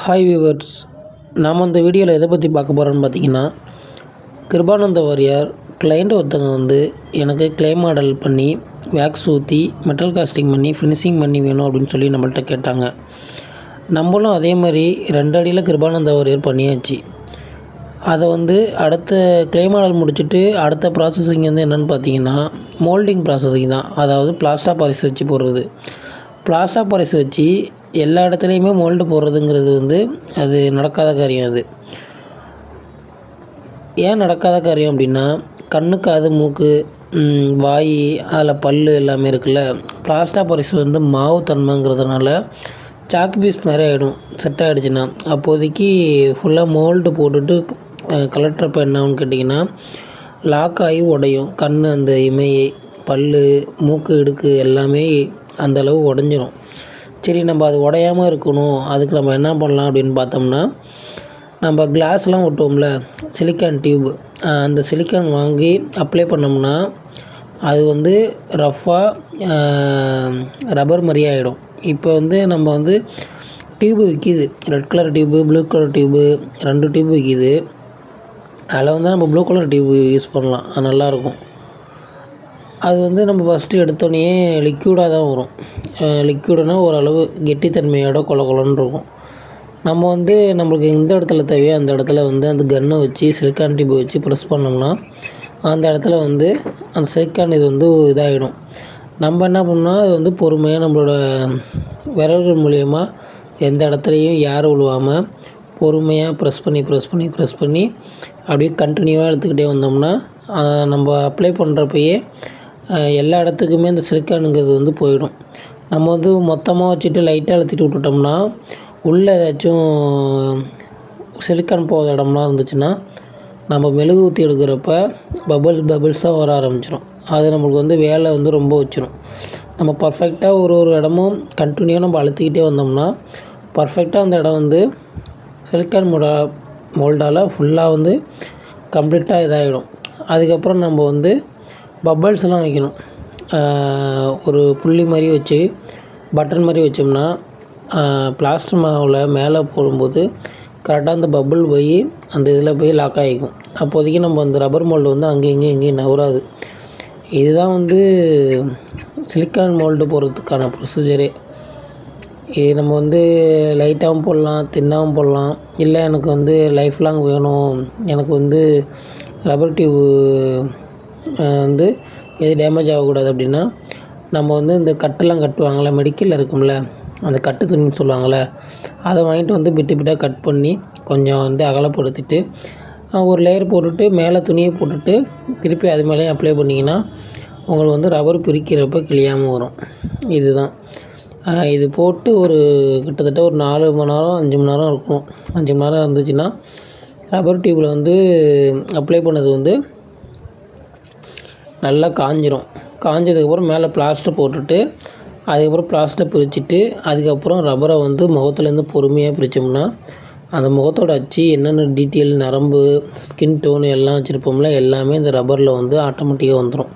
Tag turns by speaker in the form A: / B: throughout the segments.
A: Hi viewers நாம் இந்த வீடியோவில் எதை பற்றி பார்க்க போகிறோன்னு பார்த்தீங்கன்னா கிருபானந்த வாரியார் கிளைண்ட் ஒருத்தவங்க வந்து எனக்கு கிளைம் மாடல் பண்ணி வேக்ஸ் ஊற்றி மெட்டல் காஸ்டிங் பண்ணி ஃபினிஷிங் பண்ணி வேணும் அப்படின்னு சொல்லி நம்மள்ட்ட கேட்டாங்க. நம்மளும் அதே மாதிரி ரெண்டு அடியில் கிருபானந்த வாரியார் பண்ணியாச்சு. அதை வந்து அடுத்த கிளே மாடல் முடிச்சுட்டு அடுத்த ப்ராசஸிங் வந்து என்னென்னு பார்த்தீங்கன்னா மோல்டிங் ப்ராசஸிங் தான். அதாவது பிளாஸ்டா பாரிஸ் வச்சு போடுறது. பிளாஸ்டா பாரிஸ் வச்சு எல்லா இடத்துலையுமே மோல்டு போடுறதுங்கிறது வந்து அது நடக்காத காரியம் அது. ஏன் நடக்காத காரியம் அப்படின்னா கண்ணு காது மூக்கு வாய் அதில் பல் எல்லாமே இருக்குல்ல பிளாஸ்டா பரிசு வந்து மாவு தன்மைங்கிறதுனால சாக்கு பீஸ் மாதிரி ஆகிடும் செட் ஆகிடுச்சுன்னா அப்போதைக்கு ஃபுல்லாக மோல்டு போட்டுட்டு கலட்டுறப்ப என்ன ஆகும்னு கேட்டிங்கன்னா லாக் ஆகி உடையும். கண் அந்த இமை பல் மூக்கு இடுக்கு எல்லாமே அந்த அளவு உடஞ்சிரும். சரி நம்ம அது உடையாமல் இருக்கணும். அதுக்கு நம்ம என்ன பண்ணலாம் அப்படின்னு பார்த்தோம்னா நம்ம கிளாஸ்லாம் ஒட்டுவோம்ல சிலிக்கான் டியூப் அந்த சிலிக்கான் வாங்கி அப்ளை பண்ணோம்னா அது வந்து ரஃப்பாக ரப்பர் மாதிரியே ஆகிடும் இப்போ வந்து நம்ம வந்து டியூப்பு விற்கிது red colour tube blue colour tube ரெண்டு டியூப் விற்கிது அதில் வந்து நம்ம ப்ளூ கலர் டியூப் யூஸ் பண்ணலாம். அது நல்லாயிருக்கும் அது வந்து நம்ம ஃபஸ்ட்டு எடுத்தோடனே லிக்யூடாக தான் வரும். லிக்யூடுனா ஓரளவு கெட்டித்தன்மையோட கொல கொலன்னு இருக்கும். நம்ம வந்து நம்மளுக்கு எந்த இடத்துல தேவையோ அந்த இடத்துல வந்து அந்த கன்னை வச்சு சிலிக்கான் டியூப் வச்சு ப்ரெஸ் பண்ணோம்னா அந்த இடத்துல வந்து அந்த சிலிக்கான் இது வந்து இதாகிடும் நம்ம என்ன பண்ணோம் அது வந்து பொறுமையாக நம்மளோட விரல்கள் மூலியமாக எந்த இடத்துலையும் யாரும் விழுவாமல் பொறுமையாக ப்ரெஸ் பண்ணி ப்ரெஸ் பண்ணி ப்ரெஸ் பண்ணி அப்படியே கண்டினியூவாக எடுத்துக்கிட்டே வந்தோம்னா நம்ம அப்ளை பண்ணுறப்பயே எல்லா இடத்துக்குமே அந்த சிலிக்கானுங்கிறது வந்து போயிடும். நம்ம வந்து மொத்தமாக வச்சுட்டு லைட்டாக அழுத்திட்டு விட்டுட்டோம்னா உள்ளே ஏதாச்சும் சிலிக்கான் போகாத இடம்லாம் இருந்துச்சுன்னா நம்ம மெழுகு ஊற்றி எடுக்கிறப்ப பபிள்ஸ் பபிள்ஸாக வர ஆரம்பிச்சிடும் அது நம்மளுக்கு வந்து வேலை வந்து ரொம்ப வச்சிடும் நம்ம பர்ஃபெக்டாக ஒரு ஒரு இடமும் கண்டினியூவாக நம்ம அழுத்திக்கிட்டே வந்தோம்னா பர்ஃபெக்டாக அந்த இடம் வந்து சிலிக்கான் மோடா மோல்டால் ஃபுல்லாக வந்து கம்ப்ளீட்டாக இதாகிடும் அதுக்கப்புறம் நம்ம வந்து பப்பல்ஸ்லாம் வைக்கணும். ஒரு புள்ளி மாதிரி வச்சு பட்டன் மாதிரி வச்சோம்னா பிளாஸ்டர் மாவில் மேலே போடும்போது கரெக்டாக அந்த பபுள் போய் அந்த இதில் போய் லாக் ஆகிக்கும் அப்போதைக்கு நம்ம அந்த ரப்பர் மோல்டு வந்து அங்கே இங்கேயும் எங்கேயும் நவராது இதுதான் வந்து சிலிக்கான் மோல்டு போடுறதுக்கான ப்ரொசீஜரே இது நம்ம வந்து லைட்டாகவும் போடலாம் தின்னாகவும் போடலாம். இல்லை எனக்கு வந்து லைஃப் லாங் வேணும். எனக்கு வந்து ரப்பர் டியூப் வந்து எது டேமேஜ் ஆகக்கூடாது அப்படின்னா நம்ம வந்து இந்த கட்டெல்லாம் கட்டுவாங்கள்ல மெடிக்கலில் இருக்கும்ல அந்த கட்டு துணின்னு சொல்லுவாங்கள்ல அதை வாங்கிட்டு வந்து பிட்டு பிட்டாக கட் பண்ணி கொஞ்சம் வந்து அகலப்படுத்திட்டு ஒரு லேயர் போட்டுட்டு மேலே துணியை போட்டுட்டு திருப்பி அது மேலேயும் அப்ளை பண்ணிங்கன்னா உங்களுக்கு வந்து ரப்பர் பிரிக்கிறப்ப கிழியாமல் வரும். இதுதான். இது போட்டு ஒரு கிட்டத்தட்ட ஒரு நாலு மணி நேரம் அஞ்சு மணி நேரம் இருக்கும். அஞ்சு மணி நேரம் இருந்துச்சுன்னா ரப்பர் டியூப்பில் வந்து அப்ளை பண்ணது வந்து நல்லா காஞ்சிரும். காஞ்சதுக்கப்புறம் மேலே பிளாஸ்டர் போட்டுட்டு அதுக்கப்புறம் பிளாஸ்டர் பிரிச்சுட்டு அதுக்கப்புறம் ரப்பரை வந்து முகத்துலேருந்து பொறுமையாக பிரித்தோம்னா அந்த முகத்தோட அச்சு என்னென்ன டீட்டெயில் நரம்பு ஸ்கின் டோன் எல்லாம் வச்சுருப்போம்ல எல்லாமே இந்த ரப்பரில் வந்து ஆட்டோமேட்டிக்காக வந்துடும்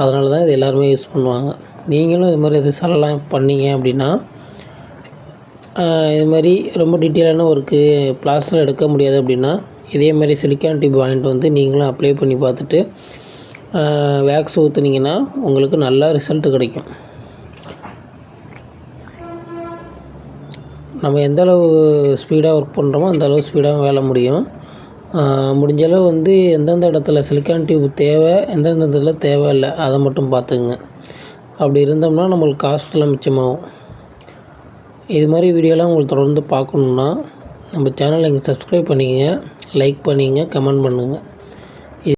A: அதனால தான் இது எல்லாருமே யூஸ் பண்ணுவாங்க. நீங்களும் இது மாதிரி எது சலலாம் பண்ணீங்க அப்படின்னா இது மாதிரி ரொம்ப டீட்டெயிலான ஒர்க்கு பிளாஸ்டர் எடுக்க முடியாது அப்படின்னா இதே மாதிரி சிலிக்கான் டியூப் வாங்கிட்டு வந்து நீங்களும் அப்ளை பண்ணி பார்த்துட்டு வேக்ஸ் ஊற்றுனீங்கன்னா உங்களுக்கு நல்ல ரிசல்ட் கிடைக்கும். நம்ம எந்த அளவு ஸ்பீடாக ஒர்க் பண்ணுறோமோ அந்த அளவு ஸ்பீடாக வேலை முடியும். முடிஞ்சளவு முடிஞ்ச அளவு வந்து எந்தெந்த இடத்துல சிலிக்கான் டியூப் தேவை எந்தெந்த இடத்துல தேவையில்லை அதை மட்டும் பார்த்துக்குங்க. அப்படி இருந்தோம்னா நம்மளுக்கு காஸ்ட்லாம் மிச்சமாகும். இது மாதிரி வீடியோலாம் உங்களுக்கு தொடர்ந்து பார்க்கணுன்னா நம்ம சேனலை இங்கே சப்ஸ்கிரைப் பண்ணிக்கங்க லைக் பண்ணிங்க கமெண்ட் பண்ணுங்கள்